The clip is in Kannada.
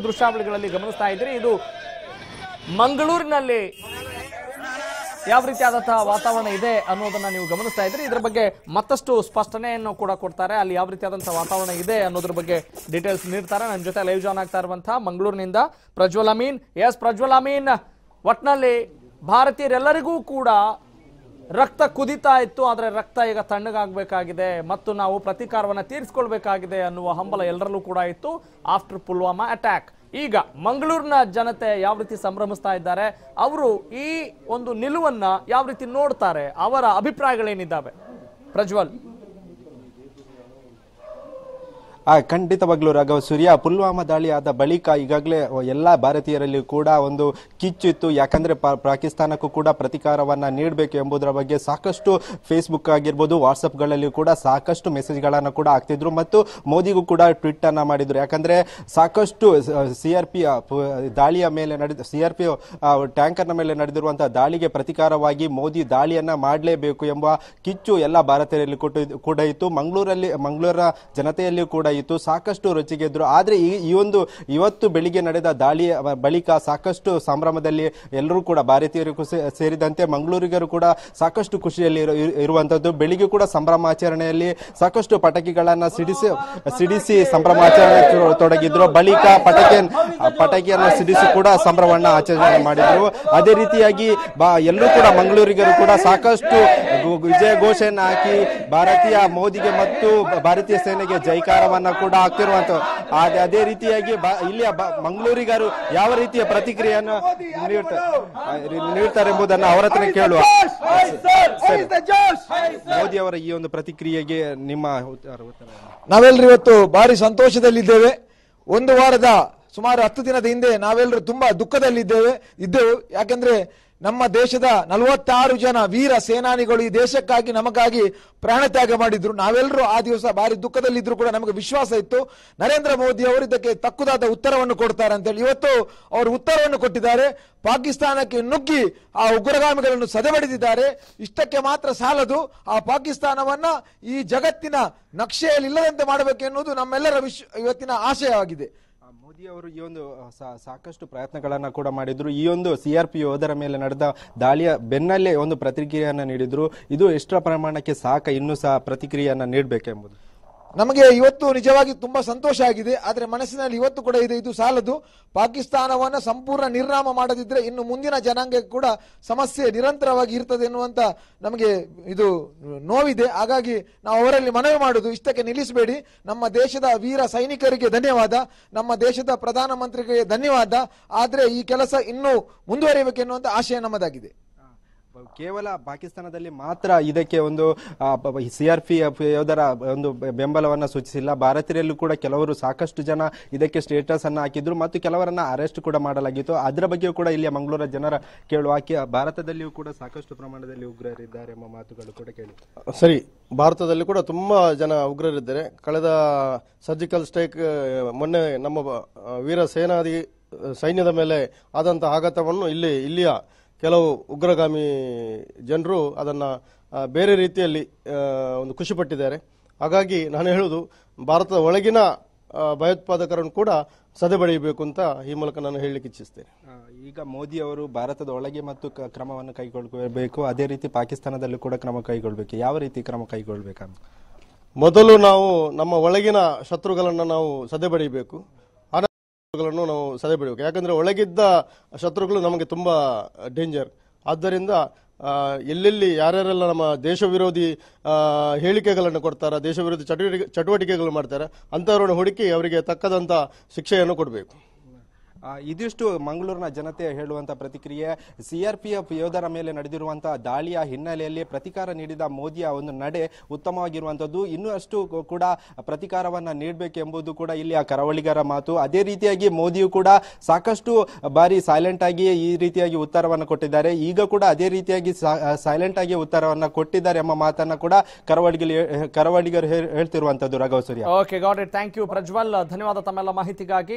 ದೃಶ್ಯಾವಳಿಗಳಲ್ಲಿ ಗಮನಿಸ್ತಾ ಇದ್ದೀರಿ. ಇದು ಮಂಗಳೂರಿನಲ್ಲಿ ಯಾವ ರೀತಿಯಾದಂತಹ ವಾತಾವರಣ ಇದೆ ಅನ್ನೋದನ್ನ ನೀವು ಗಮನಿಸ್ತಾ ಇದ್ರಿ ಇದ್ರ ಬಗ್ಗೆ ಮತ್ತಷ್ಟು ಸ್ಪಷ್ಟನೆಯನ್ನು ಕೂಡ ಕೊಡ್ತಾರೆ. ಅಲ್ಲಿ ಯಾವ ರೀತಿಯಾದಂತಹ ವಾತಾವರಣ ಇದೆ ಅನ್ನೋದ್ರ ಬಗ್ಗೆ ಡೀಟೇಲ್ಸ್ ನೀಡ್ತಾರೆ. ನನ್ನ ಜೊತೆ ಲೈವ್ ಜಾನ್ ಆಗ್ತಾ ಇರುವಂತಹ ಮಂಗಳೂರಿನಿಂದ ಪ್ರಜ್ವಲ್ ಅಮೀನ್. ಎಸ್ ಪ್ರಜ್ವಲ್ ಅಮೀನ್. ಒಟ್ನಲ್ಲಿ ಭಾರತೀಯರೆಲ್ಲರಿಗೂ ಕೂಡ ರಕ್ತ ಕುದಿತಾ ಇತ್ತು, ಆದರೆ ರಕ್ತ ಈಗ ತಣ್ಣಗಾಗಬೇಕಾಗಿದೆ ಮತ್ತು ನಾವು ಪ್ರತೀಕಾರವನ್ನು ತೀರಿಸ್ಕೊಳ್ಬೇಕಾಗಿದೆ ಅನ್ನುವ ಹಂಬಲ ಎಲ್ಲರಲ್ಲೂ ಕೂಡ ಇತ್ತು ಆಫ್ಟರ್ ಪುಲ್ವಾಮಾ ಅಟ್ಯಾಕ್ ಈಗ ಮಂಗಳೂರಿನ ಜನತೆ ಯಾವ ರೀತಿ ಸಂಭ್ರಮಿಸ್ತಾ ಇದ್ದಾರೆ, ಅವರು ಈ ಒಂದು ನಿಲುವನ್ನ ಯಾವ ರೀತಿ ನೋಡ್ತಾರೆ, ಅವರ ಅಭಿಪ್ರಾಯಗಳೇನಿದ್ದಾವೆ? ಪ್ರಜ್ವಲ್. ಖಂಡಿತವಾಗ್ಲೂ ರಾಘವ, ಸೂರ್ಯ, ಪುಲ್ವಾಮಾ ದಾಳಿ ಆದ ಬಳಿಕ ಈಗಾಗಲೇ ಎಲ್ಲ ಭಾರತೀಯರಲ್ಲಿ ಕೂಡ ಒಂದು ಕಿಚ್ಚಿತ್ತು. ಯಾಕಂದ್ರೆ ಪಾಕಿಸ್ತಾನಕ್ಕೂ ಕೂಡ ಪ್ರತಿಕಾರವನ್ನ ನೀಡಬೇಕು ಎಂಬುದರ ಬಗ್ಗೆ ಸಾಕಷ್ಟು ಫೇಸ್ಬುಕ್ ಆಗಿರ್ಬೋದು ವಾಟ್ಸಪ್ಗಳಲ್ಲಿ ಕೂಡ ಸಾಕಷ್ಟು ಮೆಸೇಜ್ಗಳನ್ನು ಕೂಡ ಹಾಕ್ತಿದ್ರು ಮತ್ತು ಮೋದಿಗೂ ಕೂಡ ಟ್ವೀಟ್ ಅನ್ನ ಮಾಡಿದ್ರು. ಯಾಕಂದ್ರೆ ಸಾಕಷ್ಟು ಪಿ, ದಾಳಿಯ ಮೇಲೆ ನಡೆದ ಸಿ ಆರ್ ಪಿ ಟ್ಯಾಂಕರ್ನ ಮೇಲೆ ನಡೆದಿರುವಂತಹ ದಾಳಿಗೆ ಪ್ರತಿಕಾರವಾಗಿ ಮೋದಿ ದಾಳಿಯನ್ನ ಮಾಡಲೇಬೇಕು ಎಂಬ ಕಿಚ್ಚು ಎಲ್ಲ ಭಾರತೀಯರಲ್ಲಿ ಕೂಡ ಇತ್ತು. ಮಂಗಳೂರಲ್ಲಿ, ಮಂಗಳೂರ ಜನತೆಯಲ್ಲಿಯೂ ಕೂಡ ಇತ್ತು ಸಾಕಷ್ಟು ರುಚಿಗೆದ್ರು ಆದ್ರೆ ಈ ಒಂದು ಇವತ್ತು ಬೆಳಿಗ್ಗೆ ನಡೆದ ದಾಳಿ ಬಳಿಕ ಸಾಕಷ್ಟು ಸಂಭ್ರಮದಲ್ಲಿ ಎಲ್ಲರೂ ಕೂಡ ಭಾರತೀಯರು ಸೇ- ಸೇರಿದಂತೆ ಮಂಗಳೂರಿಗರು ಕೂಡ ಸಾಕಷ್ಟು ಖುಷಿಯಲ್ಲಿ ಇರು- ಇರು- ಇರುವಂತದ್ದು. ಬೆಳಿಗ್ಗೆ ಕೂಡ ಸಂಭ್ರಮಾಚರಣೆಯಲ್ಲಿ ಸಾಕಷ್ಟು ಪಟಾಕಿಗಳನ್ನ ಸಿಡಿಸಿ ಸಿಡಿಸಿ ಸಂಭ್ರಮಾಚರಣೆ ತೊಡಗಿದ್ರು. ಬಳಿಕ ಪಟಾಕಿ, ಪಟಾಕಿಯನ್ನು ಸಿಡಿಸಿ ಕೂಡ ಸಂಭ್ರಮವನ್ನ ಆಚರಣೆ ಮಾಡಿದ್ರು. ಅದೇ ರೀತಿಯಾಗಿ ಎಲ್ಲರೂ ಕೂಡ ಮಂಗಳೂರಿಗರು ಕೂಡ ಸಾಕಷ್ಟು ವಿಜಯ ಘೋಷಣೆ ಹಾಕಿ, ಭಾರತೀಯ ಮೋದಿಗೆ ಮತ್ತು ಭಾರತೀಯ ಸೇನೆಗೆ ಜೈಕಾರವನ್ನ ಕೂಡ ಆಗ್ತಿರುವಂತಹ ಅದೇ ಅದೇ ರೀತಿಯಾಗಿ ಬಾ- ಇಲ್ಲಿಯ ಬ- ಮಂಗಳೂರಿಗರು ಯಾವ ರೀತಿಯ ಪ್ರತಿಕ್ರಿಯೆಯನ್ನು ನೀಡ್ತಾರೆ ಎಂಬುದನ್ನು ಅವರ ಹತ್ರ ಕೇಳುವ ಸರಿ. ಮೋದಿ ಅವರ ಈ ಒಂದು ಪ್ರತಿಕ್ರಿಯೆಗೆ ನಿಮ್ಮ ನಾವೆಲ್ಲರೂ ಇವತ್ತು ಭಾರಿ ಸಂತೋಷದಲ್ಲಿದ್ದೇವೆ. ಒಂದು ವಾರದ ಸುಮಾರು ಹತ್ತು ದಿನದ ಹಿಂದೆ ನಾವೆಲ್ಲರೂ ತುಂಬಾ ದುಃಖದಲ್ಲಿದ್ದೇವೆ. ಇದ್ದೆವು. ಯಾಕಂದ್ರೆ ನಮ್ಮ ದೇಶದ ನಲವತ್ತಾರು ಜನ ವೀರ ಸೇನಾನಿಗಳು ಈ ದೇಶಕ್ಕಾಗಿ, ನಮಗಾಗಿ ಪ್ರಾಣ ತ್ಯಾಗ ಮಾಡಿದ್ರು. ನಾವೆಲ್ಲರೂ ಆ ದಿವಸ ಭಾರಿ ದುಃಖದಲ್ಲಿದ್ರು ಕೂಡ ನಮಗೆ ವಿಶ್ವಾಸ ಇತ್ತು. ನರೇಂದ್ರ ಮೋದಿ ಅವರು ಇದಕ್ಕೆ ತಕ್ಕುದಾದ ಉತ್ತರವನ್ನು ಕೊಡ್ತಾರೆ ಅಂತೇಳಿ. ಇವತ್ತು ಅವರು ಉತ್ತರವನ್ನು ಕೊಟ್ಟಿದ್ದಾರೆ. ಪಾಕಿಸ್ತಾನಕ್ಕೆ ನುಗ್ಗಿ ಆ ಉಗ್ರಗಾಮಿಗಳನ್ನು ಸದೆಬಡಿದಿದ್ದಾರೆ ಇಷ್ಟಕ್ಕೆ ಮಾತ್ರ ಸಾಲದು. ಆ ಪಾಕಿಸ್ತಾನವನ್ನ ಈ ಜಗತ್ತಿನ ನಕ್ಷೆಯಲ್ಲಿ ಇಲ್ಲದಂತೆ ಮಾಡಬೇಕು ಎನ್ನುವುದು ನಮ್ಮೆಲ್ಲರ ವಿಶ್ ಇವತ್ತಿನ ಆಶಯವಾಗಿದೆ. ಮೋದಿ ಅವರು ಈ ಒಂದು ಸಾಕಷ್ಟು ಪ್ರಯತ್ನಗಳನ್ನು ಕೂಡ ಮಾಡಿದ್ರು. ಈ ಒಂದು ಸಿ ಆರ್ ಪಿ ಯೋಧರ ಮೇಲೆ ನಡೆದ ದಾಳಿಯ ಬೆನ್ನಲ್ಲೇ ಒಂದು ಪ್ರತಿಕ್ರಿಯೆಯನ್ನು ನೀಡಿದ್ರು. ಇದು ಎಷ್ಟರ ಪ್ರಮಾಣಕ್ಕೆ ಸಾಕ, ಇನ್ನೂ ಸಹ ಪ್ರತಿಕ್ರಿಯೆಯನ್ನು ನೀಡಬೇಕೆಂಬುದು. ನಮಗೆ ಇವತ್ತು ನಿಜವಾಗಿ ತುಂಬಾ ಸಂತೋಷ ಆಗಿದೆ. ಆದರೆ ಮನಸ್ಸಿನಲ್ಲಿ ಇವತ್ತು ಕೂಡ ಇದೆ, ಇದು ಸಾಲದು. ಪಾಕಿಸ್ತಾನವನ್ನು ಸಂಪೂರ್ಣ ನಿರ್ನಾಮ ಮಾಡದಿದ್ರೆ ಇನ್ನು ಮುಂದಿನ ಜನಾಂಗಕ್ಕೆ ಕೂಡ ಸಮಸ್ಯೆ ನಿರಂತರವಾಗಿ ಇರ್ತದೆ ಎನ್ನುವಂತ ನಮಗೆ ಇದು ನೋವಿದೆ. ಹಾಗಾಗಿ ನಾವು ಅವರಲ್ಲಿ ಮನವಿ ಮಾಡುದು, ಇಷ್ಟಕ್ಕೆ ನಿಲ್ಲಿಸಬೇಡಿ. ನಮ್ಮ ದೇಶದ ವೀರ ಸೈನಿಕರಿಗೆ ಧನ್ಯವಾದ. ನಮ್ಮ ದೇಶದ ಪ್ರಧಾನಮಂತ್ರಿಗೆ ಧನ್ಯವಾದ. ಆದರೆ ಈ ಕೆಲಸ ಇನ್ನೂ ಮುಂದುವರಿಯಬೇಕೆನ್ನುವಂತ ಆಶಯ ನಮ್ಮದಾಗಿದೆ. ಕೇವಲ ಪಾಕಿಸ್ತಾನದಲ್ಲಿ ಮಾತ್ರ ಇದಕ್ಕೆ ಒಂದು ಸಿ ಆರ್ ಪಿ ಯೋಧರ ಒಂದು ಬೆಂಬಲವನ್ನು ಸೂಚಿಸಿಲ್ಲ. ಭಾರತೀಯರಲ್ಲೂ ಕೂಡ ಕೆಲವರು ಸಾಕಷ್ಟು ಜನ ಇದಕ್ಕೆ ಸ್ಟೇಟಸ್ ಅನ್ನು ಹಾಕಿದ್ರು ಮತ್ತು ಕೆಲವರನ್ನ ಅರೆಸ್ಟ್ ಕೂಡ ಮಾಡಲಾಗಿತ್ತು. ಅದರ ಬಗ್ಗೆಯೂ ಕೂಡ ಇಲ್ಲಿಯ ಮಂಗಳೂರ ಜನರ ಕೇಳುವ ಭಾರತದಲ್ಲಿಯೂ ಕೂಡ ಸಾಕಷ್ಟು ಪ್ರಮಾಣದಲ್ಲಿ ಉಗ್ರರಿದ್ದಾರೆ ಎಂಬ ಮಾತುಗಳು ಕೂಡ ಕೇಳಿ. ಸರಿ, ಭಾರತದಲ್ಲಿ ಕೂಡ ತುಂಬ ಜನ ಉಗ್ರರಿದ್ದಾರೆ. ಕಳೆದ ಸರ್ಜಿಕಲ್ ಸ್ಟ್ರೈಕ್ ಮೊನ್ನೆ ನಮ್ಮ ವೀರ ಸೇನಾದಿ ಸೈನ್ಯದ ಮೇಲೆ ಆದಂತಹ ಆಘಾತವನ್ನು ಇಲ್ಲಿ, ಇಲ್ಲಿಯ ಕೆಲವು ಉಗ್ರಗಾಮಿ ಜನರು ಅದನ್ನು ಬೇರೆ ರೀತಿಯಲ್ಲಿ ಒಂದು ಖುಷಿಪಟ್ಟಿದ್ದಾರೆ. ಹಾಗಾಗಿ ನಾನು ಹೇಳುವುದು ಭಾರತದ ಒಳಗಿನ ಭಯೋತ್ಪಾದಕರನ್ನು ಕೂಡ ಸದೆಬಡಿಯಬೇಕು ಅಂತ ಈ ಮೂಲಕ ನಾನು ಹೇಳಲಿಕ್ಕೆ ಇಚ್ಛಿಸ್ತೇನೆ. ಈಗ ಮೋದಿ ಅವರು ಭಾರತದ ಒಳಗೆ ಮತ್ತು ಕ್ರಮವನ್ನು ಕೈಗೊಳ್ಳಬೇಕು ಅದೇ ರೀತಿ ಪಾಕಿಸ್ತಾನದಲ್ಲೂ ಕೂಡ ಕ್ರಮ ಕೈಗೊಳ್ಳಬೇಕು ಯಾವ ರೀತಿ ಕ್ರಮ ಕೈಗೊಳ್ಳಬೇಕಂತ ಮೊದಲು ನಾವು ನಮ್ಮ ಒಳಗಿನ ಶತ್ರುಗಳನ್ನು ನಾವು ಸದೆಬಡಿಯಬೇಕು ಶತ್ರುಗಳನ್ನು ನಾವು ಸದೆಬಡಿಬೇಕು ಯಾಕಂದ್ರೆ ಒಳಗಿದ್ದ ಶತ್ರುಗಳು ನಮಗೆ ತುಂಬಾ ಡೇಂಜರ್ ಆದ್ದರಿಂದ ಎಲ್ಲೆಲ್ಲಿ ಯಾರ್ಯಾರೆಲ್ಲ ನಮ್ಮ ದೇಶ ವಿರೋಧಿ ಹೇಳಿಕೆಗಳನ್ನು ಕೊಡ್ತಾರ ದೇಶ ವಿರೋಧಿ ಚಟುವಟಿಕೆ, ಚಟುವಟಿಕೆಗಳು ಮಾಡ್ತಾರೆ, ಅಂತವರನ್ನು ಹುಡುಕಿ ಅವರಿಗೆ ತಕ್ಕದಂತ ಶಿಕ್ಷೆಯನ್ನು ಕೊಡಬೇಕು. ಇದಿಷ್ಟು ಮಂಗಳೂರಿನ ಜನತೆ ಹೇಳುವಂತ ಪ್ರತಿಕ್ರಿಯೆ. ಸಿಆರ್ಪಿಎಫ್ ಯೋಧರ ಮೇಲೆ ನಡೆದಿರುವಂತಹ ದಾಳಿಯ ಹಿನ್ನೆಲೆಯಲ್ಲಿ ಪ್ರತಿಕಾರ ನೀಡಿದ ಮೋದಿಯ ಒಂದು ನಡೆ ಉತ್ತಮವಾಗಿರುವಂತದ್ದು. ಇನ್ನೂ ಅಷ್ಟು ಕೂಡ ಪ್ರತಿಕಾರವನ್ನ ನೀಡಬೇಕೆಂಬುದು ಕೂಡ ಇಲ್ಲಿಯ ಕರಾವಳಿಗರ ಮಾತು. ಅದೇ ರೀತಿಯಾಗಿ ಮೋದಿಯು ಕೂಡ ಸಾಕಷ್ಟು ಬಾರಿ ಸೈಲೆಂಟ್ ಆಗಿ ಈ ರೀತಿಯಾಗಿ ಉತ್ತರವನ್ನು ಕೊಟ್ಟಿದ್ದಾರೆ. ಈಗ ಕೂಡ ಅದೇ ರೀತಿಯಾಗಿ ಸೈಲೆಂಟ್ ಆಗಿ ಉತ್ತರವನ್ನು ಕೊಟ್ಟಿದ್ದಾರೆ ಎಂಬ ಮಾತನ್ನ ಕೂಡ ಕರಾವಳಿಗರು ಕರಾವಳಿಗರು ಹೇಳ್- ಹೇಳ್ತಿರುವಂತದ್ದು Raghava okay got it thank you Prajwal ಧನ್ಯವಾದ ತಮ್ಮೆಲ್ಲ ಮಾಹಿತಿಗಾಗಿ.